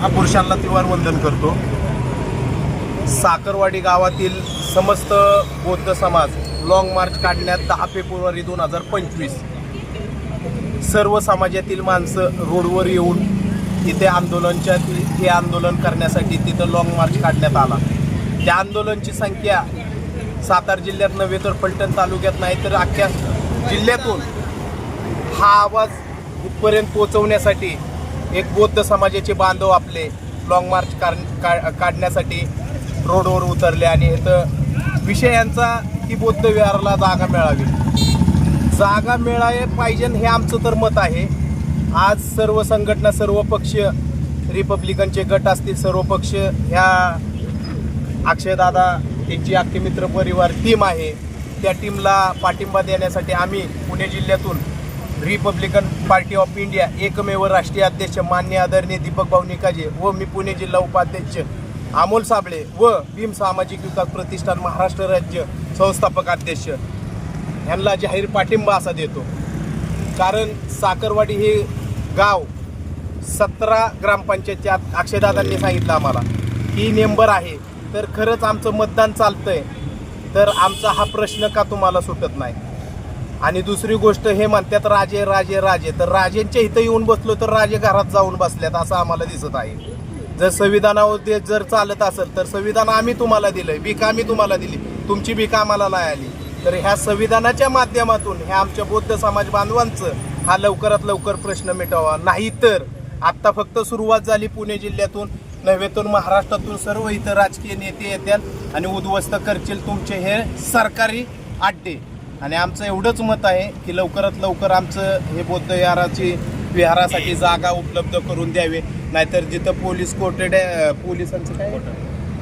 महापुरुषांना त्रिवार वंदन करतो. साखरवाडी गावातील समस्त बौद्ध समाज लॉंग मार्च काढण्यात दहा फेब्रुवारी दोन हजार पंचवीस. सर्व समाजातील माणसं रोडवर येऊन तिथे आंदोलनच्या हे आंदोलन करण्यासाठी तिथं लॉंग मार्च काढण्यात आला. त्या आंदोलनची संख्या सातारा जिल्ह्यात नव्हे तर फलटण तालुक्यात नाही तर अख्ख्या जिल्ह्यातून हा आवाज इथपर्यंत पोचवण्यासाठी एक बौद्ध समाजाचे बांधव आपले लॉंग मार्च का- काढण्यासाठी रोडवर उतरले आणि इथं विषयांचा की बौद्ध विहाराला जागा मिळावी. जागा मिळाय पाहिजे हे आमचं तर मत आहे. आज सर्व संघटना सर्व पक्ष रिपब्लिकनचे गट असतील सर्व पक्ष ह्या अक्षयदादा त्यांची अख्खे मित्र परिवार टीम आहे. त्या टीमला पाठिंबा देण्यासाठी आम्ही पुणे जिल्ह्यातून रिपब्लिकन पार्टी ऑफ इंडिया एकमेव राष्ट्रीय अध्यक्ष मान्य आदरणीय दीपक भाऊ निकाजे व मी पुणे जिल्हा उपाध्यक्ष अमोल साबळे व भीम सामाजिक विकास प्रतिष्ठान महाराष्ट्र राज्य संस्थापक अध्यक्ष. ह्यांना जाहीर पाठिंबा असा देतो. कारण साखरवाडी हे गाव सतरा ग्रामपंचायतच्या अक्षयदादांनी सांगितलं आम्हाला ही मेंबर आहे. तर खरंच आमचं मतदान चालतंय. तर आमचा हा प्रश्न का तुम्हाला सुटत नाही? आणि दुसरी गोष्ट हे म्हणतात राजे राजे राजे. तर राजेंच्या इथं येऊन बसलो तर राजे घरात जाऊन बसल्यात असं आम्हाला दिसत आहे. जर संविधानावर जर चालत असेल तर संविधान आम्ही तुम्हाला दिलं भीक आम्ही तुम्हाला दिली. तुमची भीक आम्हाला नाही आली. तर ह्या संविधानाच्या माध्यमातून ह्या आमच्या बौद्ध समाज बांधवांचं हा लवकरात लवकर प्रश्न मिटावा. नाही तर आत्ता फक्त सुरुवात झाली पुणे जिल्ह्यातून. नव्हे तर महाराष्ट्रातून सर्व इथं राजकीय नेते येतात आणि उद्ध्वस्त करतील तुमचे हे सरकारी अड्डे. आणि आमचं एवढंच मत आहे की लवकरात लवकर आमचं हे बौद्ध विहाराची विहारासाठी जागा उपलब्ध करून द्यावी. नाहीतर जिथं पोलीस कोटेड पोलिसांचं काय?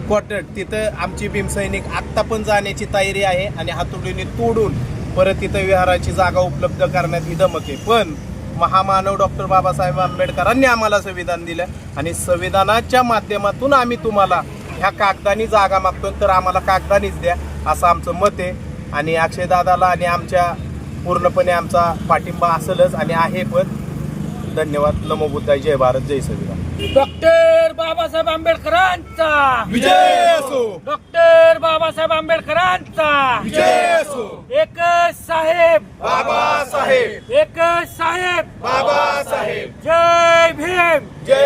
क्वार्टर तिथं आमची भीमसैनिक आत्ता पण जाण्याची तयारी आहे आणि हातोडीने तोडून परत तिथं विहाराची जागा उपलब्ध करण्यात ही धमक आहे. पण महामानव डॉक्टर बाबासाहेब आंबेडकरांनी आम्हाला संविधान दिलं आणि संविधानाच्या माध्यमातून आम्ही तुम्हाला ह्या कागदानी जागा मागतो तर आम्हाला कागदानीच द्या असं आमचं मत आहे. आणि अक्षयदादाला आणि आमच्या पूर्णपणे आमचा पाठिंबा असेलच आणि आहे पण. धन्यवाद. नमो बुद्धाय. जय भारत. जय संविधान डॉक्टर बाबासाहेब आंबेडकरांचा. विजय असो. डॉक्टर बाबासाहेब आंबेडकरांचा. विजय असो. एकच साहेब. बाबासाहेब. एकच साहेब. बाबासाहेब. जय भीम. जय भीम